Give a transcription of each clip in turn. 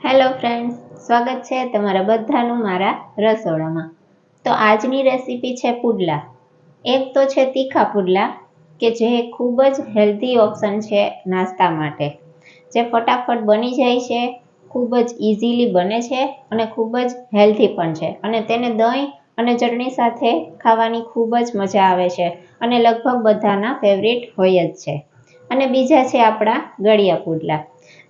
Hello friends સ્વાગત છે તમારા બધાનું મારા રસોડામાં. તો આજની રેસીપી છે પુડલા. એક તો છે તીખા પુડલા, કે જે ખૂબ જ હેલ્ધી ઓપ્શન છે નાસ્તા માટે. જે ફટાફટ બની જાય છે, ખૂબ જ ઇઝીલી બને છે અને ખૂબ જ હેલ્ધી પણ છે. અને તેને દહીં અને ચટણી સાથે ખાવાની ખૂબ જ મજા આવે છે અને લગભગ બધાના ફેવરિટ હોય જ છે. અને બીજા છે આપણા ગળિયા પુડલા.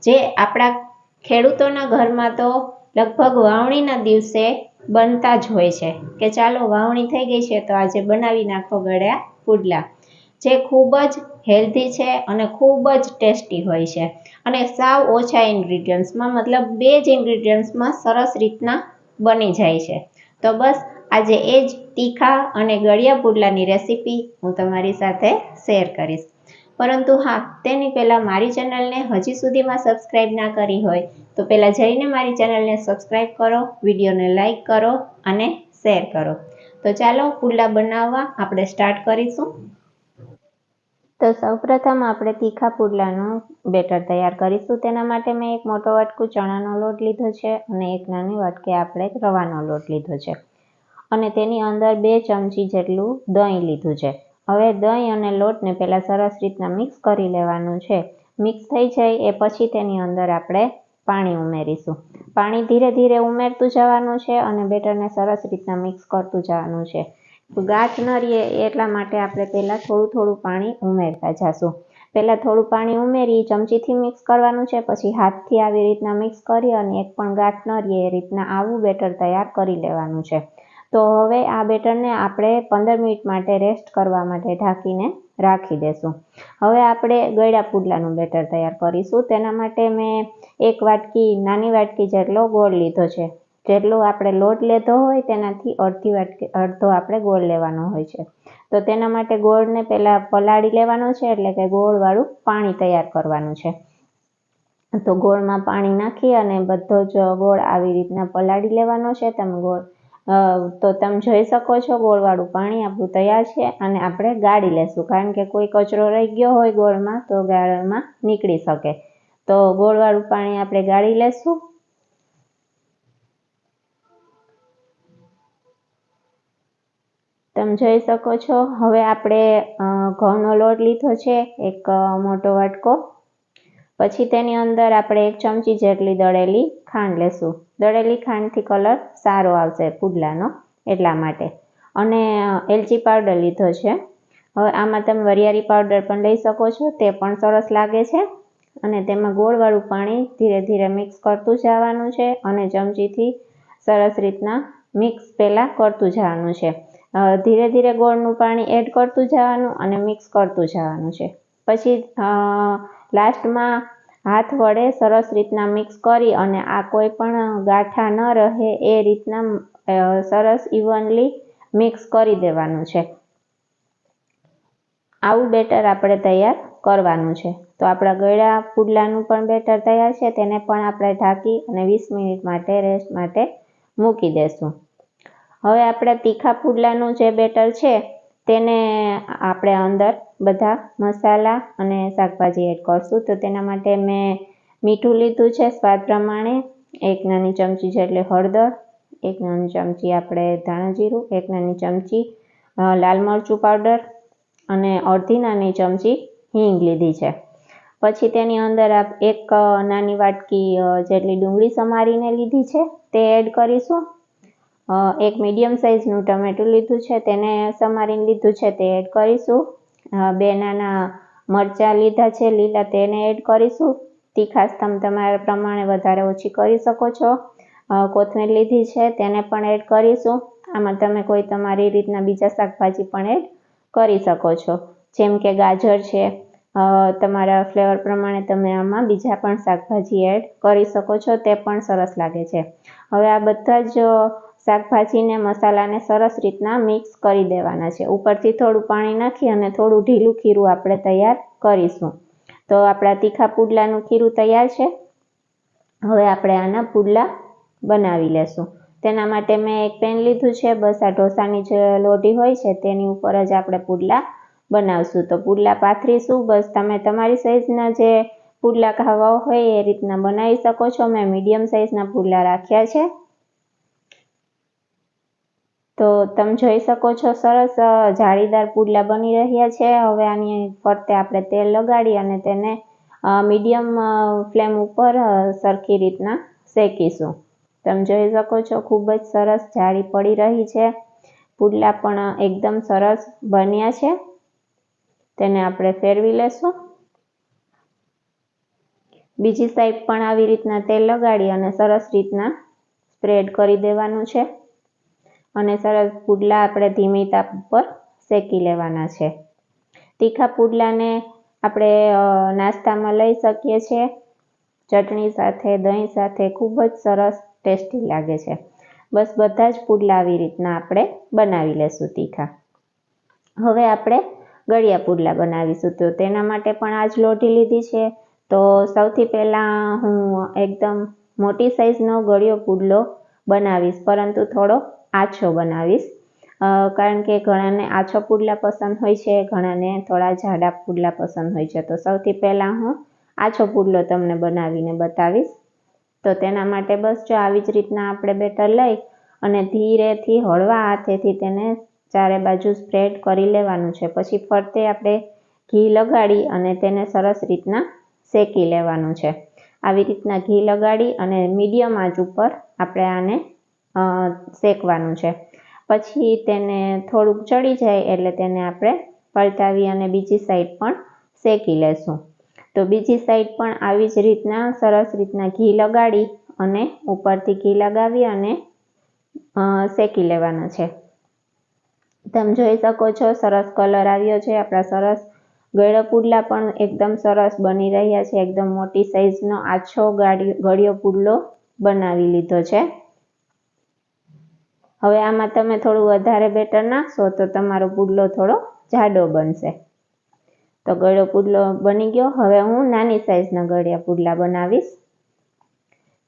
જે આપણા ખેડૂતોના ઘરમાં તો લગભગ વાવણીના દિવસે બનતા જ હોય છે. કે ચાલો વાવણી થઈ ગઈ છે તો આજે બનાવી નાખો ગળ્યા પુડલા. જે ખૂબ જ હેલ્ધી છે અને ખૂબ જ ટેસ્ટી હોય છે. અને સાવ ઓછા ઇન્ગ્રીડિયન્ટ્સમાં, મતલબ બે જ ઇન્ગ્રીડિયન્ટ્સમાં સરસ રીતના બની જાય છે. તો બસ, આજે એ જ તીખા અને ગળિયા પુડલાની રેસીપી હું તમારી સાથે શેર કરીશ. પરંતુ હા, તેની પહેલાં મારી ચેનલને હજી સુધીમાં સબસ્ક્રાઈબ ના કરી હોય, તો પહેલાં જઈને મારી ચેનલને સબસ્ક્રાઈબ કરો, વિડીયોને લાઇક કરો અને શેર કરો. તો ચાલો પુડલા બનાવવા આપણે સ્ટાર્ટ કરીશું. તો સૌપ્રથમ આપણે તીખા પુડલાનું બેટર તૈયાર કરીશું. તેના માટે મેં એક મોટો વાટકું ચણાનો લોટ લીધો છે અને એક નાની વાટકે આપણે રવાનો લોટ લીધો છે. અને તેની અંદર બે ચમચી જેટલું દહીં લીધું છે. હવે દહીં અને લોટને પહેલાં સરસ રીતના મિક્સ કરી લેવાનું છે. મિક્સ થઈ જાય એ પછી તેની અંદર આપણે પાણી ઉમેરીશું. પાણી ધીરે ધીરે ઉમેરતું જવાનું છે અને બેટરને સરસ રીતના મિક્સ કરતું જવાનું છે. ગાંઠ ન રહીએ એટલા માટે આપણે પહેલાં થોડું થોડું પાણી ઉમેરતા જઈશું પહેલાં થોડું પાણી ઉમેરી ચમચીથી મિક્સ કરવાનું છે, પછી હાથથી આવી રીતના મિક્સ કરી અને એક પણ ગાંઠ ન રહીએ એ રીતના આવું બેટર તૈયાર કરી લેવાનું છે. તો હવે આ બેટરને આપણે પંદર મિનિટ માટે રેસ્ટ કરવા માટે ઢાંકીને રાખી દેશું. હવે આપણે ગળ્યા પુડલાનું બેટર તૈયાર કરીશું. તેના માટે મેં એક વાટકી, નાની વાટકી જેટલો ગોળ લીધો છે. જેટલો આપણે લોટ લેધો હોય તેનાથી અડધી વાટકી, અડધો આપણે ગોળ લેવાનો હોય છે. તો તેના માટે ગોળને પહેલાં પલાળી લેવાનો છે, એટલે કે ગોળવાળું પાણી તૈયાર કરવાનું છે. તો ગોળમાં પાણી નાખી અને બધો જ ગોળ આવી રીતના પલાળી લેવાનો છે. તમે ગોળ તો તમે જોઈ શકો છો ગોળવાળું પાણી આપણું તૈયાર છે અને આપણે ગાળી લેશું. કારણ કે કોઈ કચરો રહી ગયો હોય ગોળમાં તો ગાળમાં નીકળી શકે. તો ગોળવાળું પાણી આપણે ગાળી લેશું. તમે જોઈ શકો છો. હવે આપણે ઘઉંનો લોટ લીધો છે. એક મોટો વાટકો. પછી તેની અંદર આપણે એક ચમચી જેટલી દળેલી ખાંડ લેશું. દળેલી ખાંડથી કલર સારો આવશે પુડલાનો એટલા માટે. અને એલચી પાવડર લીધો છે. હવે આમાં તમે વરિયાળી પાવડર પણ લઈ શકો છો, તે પણ સરસ લાગે છે. અને તેમાં ગોળવાળું પાણી ધીરે ધીરે મિક્સ કરતું જવાનું છે અને ચમચીથી સરસ રીતના મિક્સ પહેલાં કરતું જવાનું છે. ધીરે ધીરે ગોળનું પાણી એડ કરતું જવાનું અને મિક્સ કરતું જવાનું છે. પછી લાસ્ટમાં હાથ વડે સરસ રીતના મિક્સ કરી અને આ કોઈ પણ ગાંઠા ન રહે એ રીતના સરસ ઇવનલી મિક્સ કરી દેવાનું છે. આવું બેટર આપણે તૈયાર કરવાનું છે. તો આપણા ગળ્યા પુડલાનું પણ બેટર તૈયાર છે, તેને પણ આપણે ઢાંકી અને વીસ મિનિટ માટે રેસ્ટ માટે મૂકી દેશું. હવે આપણે તીખા પુડલાનું જે બેટર છે તેને આપણે અંદર બધા મસાલા અને શાકભાજી એડ કરશું. તો તેના માટે મેં મીઠું લીધું છે સ્વાદ પ્રમાણે. એક નાની ચમચી જેટલી હળદર. એક નાની ચમચી આપણે ધાણા જીરું. એક નાની ચમચી લાલ મરચું પાવડર અને અડધી નાની ચમચી હિંગ લીધી છે. પછી તેની અંદર એક નાની વાટકી જેટલી ડુંગળી સમારીને લીધી છે તે એડ કરીશું. એક મીડિયમ સાઇઝનું ટમેટું લીધું છે, તેને સમારીને લીધું છે તે એડ કરીશું. બે નાના મરચાં લીધા છે, લીલા તેને એડ કરીશું. તીખાશ તમે તમારા પ્રમાણે વધારે ઓછી કરી શકો છો. કોથમીર લીધી છે, તેને પણ એડ કરીશું. આમાં તમે કોઈ તમારી રીતના બીજા શાકભાજી પણ એડ કરી શકો છો. જેમ કે ગાજર છે તમારા ફ્લેવર પ્રમાણે તમે આમાં બીજા પણ શાકભાજી એડ કરી શકો છો, તે પણ સરસ લાગે છે. હવે આ બધા જ શાકભાજીને મસાલાને સરસ રીતના મિક્સ કરી દેવાના છે. ઉપરથી થોડું પાણી નાખી અને થોડું ઢીલું ખીરું આપણે તૈયાર કરીશું. તો આપણા તીખા પુડલાનું ખીરું તૈયાર છે. હવે આપણે આના પુડલા બનાવી લેશું. તેના માટે મેં એક પેન લીધું છે. બસ આ ઢોસાની જે લોઢી હોય છે તેની ઉપર જ આપણે પુડલા બનાવશું. તો પુડલા પાથરીશું. બસ તમે તમારી સાઈઝના જે પુડલા ખાવા હોય એ રીતના બનાવી શકો છો. મેં મીડિયમ સાઇઝના પુડલા રાખ્યા છે. તો તમે જોઈ શકો છો સરસ જાળીદાર પુડલા બની રહ્યા છે. હવે આની ફરતે આપણે તેલ લગાડી અને તેને મીડિયમ ફ્લેમ ઉપર સરખી રીતના શેકીશું. તમે જોઈ શકો છો ખૂબ જ સરસ જાળી પડી રહી છે. પુડલા પણ એકદમ સરસ બન્યા છે. તેને આપણે ફેરવી લેશું. બીજી સાઈડ પણ આવી રીતના તેલ લગાડી અને સરસ રીતના સ્પ્રેડ કરી દેવાનું છે. અને સરસ પુડલા આપણે ધીમી તાપ ઉપર શેકી લેવાના છે. તીખા પુડલાને આપણે નાસ્તામાં લઈ શકીએ છીએ. ચટણી સાથે, દહીં સાથે ખૂબ જ સરસ ટેસ્ટી લાગે છે. બસ બધા જ પુડલા આવી રીતના આપણે બનાવી લેશું તીખા. હવે આપણે ગળિયા પુડલા બનાવીશું તો તેના માટે પણ આ જ લોઢી લીધી છે. તો સૌથી પહેલાં હું એકદમ મોટી સાઈઝનો ગળિયો પુડલો બનાવીશ, પરંતુ થોડો આછો બનાવીશ. કારણ કે ઘણાને આછો પુડલા પસંદ હોય છે, ઘણાને થોડા જાડા પુડલા પસંદ હોય છે. તો સૌથી પહેલાં હું આછો પુડલો તમને બનાવીને બતાવીશ. તો તેના માટે બસ જો આવી જ રીતના આપણે બેટર લઈ અને ધીરેથી હળવા હાથેથી તેને ચારે બાજુ સ્પ્રેડ કરી લેવાનું છે. પછી ફરતે આપણે ઘી લગાડી અને તેને સરસ રીતના શેકી લેવાનું છે. આવી રીતના ઘી લગાડી અને મીડિયમ આંચ ઉપર આપણે આને શેકવાનું છે. પછી તેને થોડુંક ચડી જાય એટલે તેને આપણે પલટાવી અને બીજી સાઈડ પણ શેકી લેશું. તો બીજી સાઈડ પણ આવી જ રીતના સરસ રીતના ઘી લગાડી અને ઉપરથી ઘી લગાવી અને શેકી લેવાના છે. તમે જોઈ શકો છો સરસ કલર આવ્યો છે. આપણા સરસ ગળ્યો પુડલા પણ એકદમ સરસ બની રહ્યા છે. એકદમ મોટી સાઈઝનો આછો ગળ્યો પુડલો બનાવી લીધો છે. હવે આમાં તમે થોડું વધારે બેટર નાખશો તો તમારો પુડલો થોડો જાડો બનશે. તો ગળ્યો પુડલો બની ગયો. હવે હું નાની સાઈઝના ગળ્યા પુડલા બનાવીશ.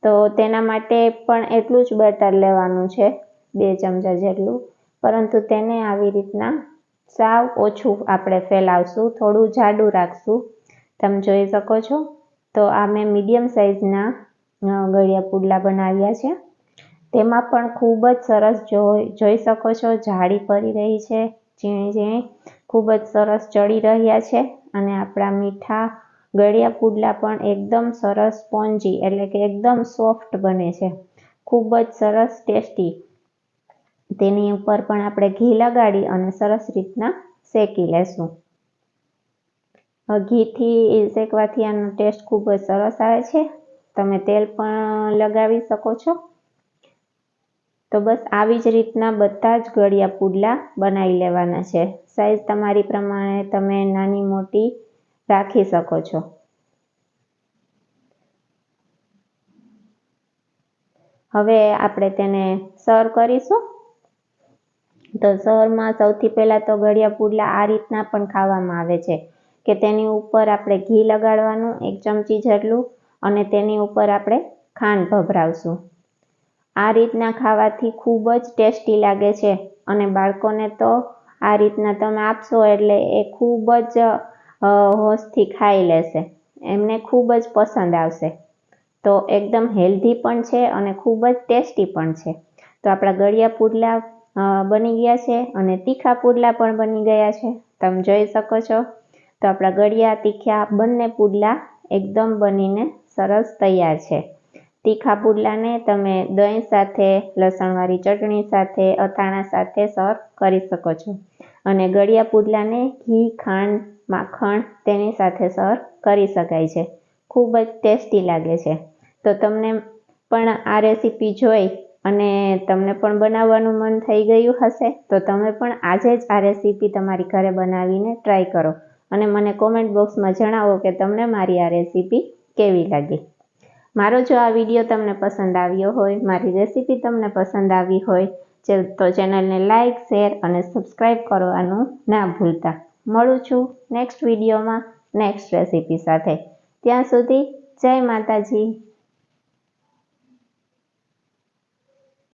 તો તેના માટે પણ એટલું જ બેટર લેવાનું છે, બે ચમચા જેટલું. પરંતુ તેને આવી રીતના સાવ ઓછું આપણે ફેલાવશું, થોડું જાડું રાખશું. તમે જોઈ શકો છો. તો આ મેં મીડિયમ સાઈઝના ગળ્યા પુડલા બનાવ્યા છે. તેમાં પણ ખૂબ જ સરસ જોઈ જોઈ શકો છો. જાળી પડી રહી છે, ઝીણી ઝીણી. ખૂબ જ સરસ ચડી રહ્યા છે અને આપણા મીઠા ગળ્યા પુડલા પણ એકદમ સરસ સ્પોન્જી એટલે કે એકદમ સોફ્ટ બને છે. ખૂબ જ સરસ ટેસ્ટી. તેની ઉપર પણ આપણે ઘી લગાડી અને સરસ રીતના શેકી લેશું. ઘીથી શેકવાથી આનો ટેસ્ટ ખૂબ જ સરસ આવે છે. તમે તેલ પણ લગાવી શકો છો. તો બસ આવી જ રીતના બધા જ ગળિયા પુડલા બનાવી લેવાના છે. સાઈઝ તમારી પ્રમાણે તમે નાની મોટી રાખી શકો છો. હવે આપણે તેને સર કરીશું. તો સરમાં સૌથી પહેલાં તો ગળિયા પુડલા આ રીતના પણ ખાવામાં આવે છે કે તેની ઉપર આપણે ઘી લગાડવાનું એક ચમચી જેટલું અને તેની ઉપર આપણે ખાંડ ભભરાવશું. આ રીતના ખાવાથી ખૂબ જ ટેસ્ટી લાગે છે અને બાળકોને તો આ રીતના તમે આપશો એટલે એ ખૂબ જ હોશથી ખાઈ લેશે. એમને ખૂબ જ પસંદ આવશે. તો એકદમ હેલ્ધી પણ છે અને ખૂબ જ ટેસ્ટી પણ છે. તો આપણા ગળિયા પુડલા બની ગયા છે અને તીખા પુડલા પણ બની ગયા છે. તમે જોઈ શકો છો. તો આપણા ગળિયા, તીખા બંને પુડલા એકદમ બનીને સરસ તૈયાર છે. તીખા પુડલાને તમે દહીં સાથે, લસણવાળી ચટણી સાથે, અથાણા સાથે સર્વ કરી શકો છો. અને ગળિયા પુડલાને ઘી, ખાંડ, માખણ તેની સાથે સર્વ કરી શકાય છે. ખૂબ જ ટેસ્ટી લાગે છે. તો તમને પણ આ રેસીપી જોઈ અને તમને પણ બનાવવાનું મન થઈ ગયું હશે, તો તમે પણ આજે જ આ રેસીપી તમારી ઘરે બનાવીને ટ્રાય કરો. અને મને કોમેન્ટ બોક્સમાં જણાવો કે તમને મારી આ રેસીપી કેવી લાગી. મારો જો આ વીડિયો તમને પસંદ આવ્યો હોય, મારી રેસીપી તમને પસંદ આવી હોય તો ચેનલને લાઇક શેર અને સબસ્ક્રાઈબ કરવાનું ના ભૂલતા. મળું છું નેક્સ્ટ વિડીયોમાં, નેક્સ્ટ રેસીપી સાથે. ત્યાં સુધી જય માતાજી.